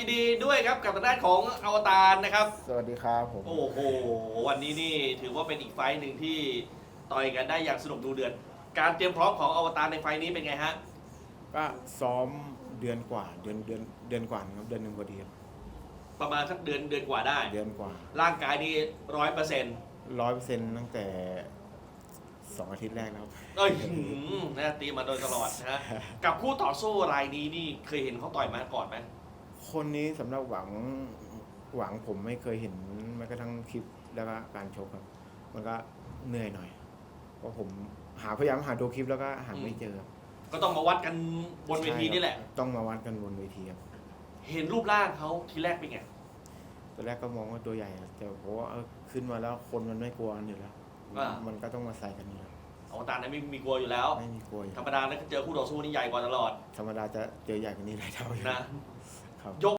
ยินดีด้วยครับกับทางด้านของอวตารนะครับ สวัสดีครับผม โอ้โห วันนี้นี่ถือว่าเป็นอีกไฟต์หนึ่งที่ต่อยกันได้อย่างสนุกดูเดือด การเตรียมพร้อมของอวตารในไฟต์นี้เป็นไงฮะ ก็ซ้อมเดือนกว่าเดือนเดือนเดือนกว่านะครับเดือนหนึ่งพอดีครับประมาณสักเดือนเดือนกว่าได้ เดือนกว่าร่างกายนี่ร้อยเปอร์เซ็นต์ร้อยเปอร์เซ็นต์ตั้งแต่สองอาทิตย์แรกแล้วครับ เอ้ยหืมนะตีมาโดยตลอดนะฮะ กับคู่ต่อสู้รายนี้นี่เคยเห็นเขาต่อยมาก่อนไหม คนนี้สำหรับหวังหวังผมไม่เคยเห็นแม้กระทั่งคลิปแล้วก็การชกครับ มันก็เหนื่อยหน่อยเพราะผมหาพยายามหาดูคลิปแล้วก็หาไม่เจอครับก็ต้องมาวัดกันบนเวทีนี่แหละ ใช่ครับต้องมาวัดกันบนเวทีครับเเห็นรูปร่างเขาทีแรกเป็นไง ตอนแรกก็มองว่าตัวใหญ่ครับแต่เพราะว่าเออขึ้นมาแล้วคนมันไม่กลัวกันอยู่แล้ว อ่ามันก็ต้องมาใส่กันอยู่แล้วอวตารนั้นไม่มีกลัวอยู่แล้ว ไม่มีกลัวอยู่ธรรมดาแล้วเจอคู่ต่อสู้นี่ใหญ่กว่าตลอดธรรมดาจะเจอใหญ่กว่านี้หลายเท่าอยู่นะ ครับ ยก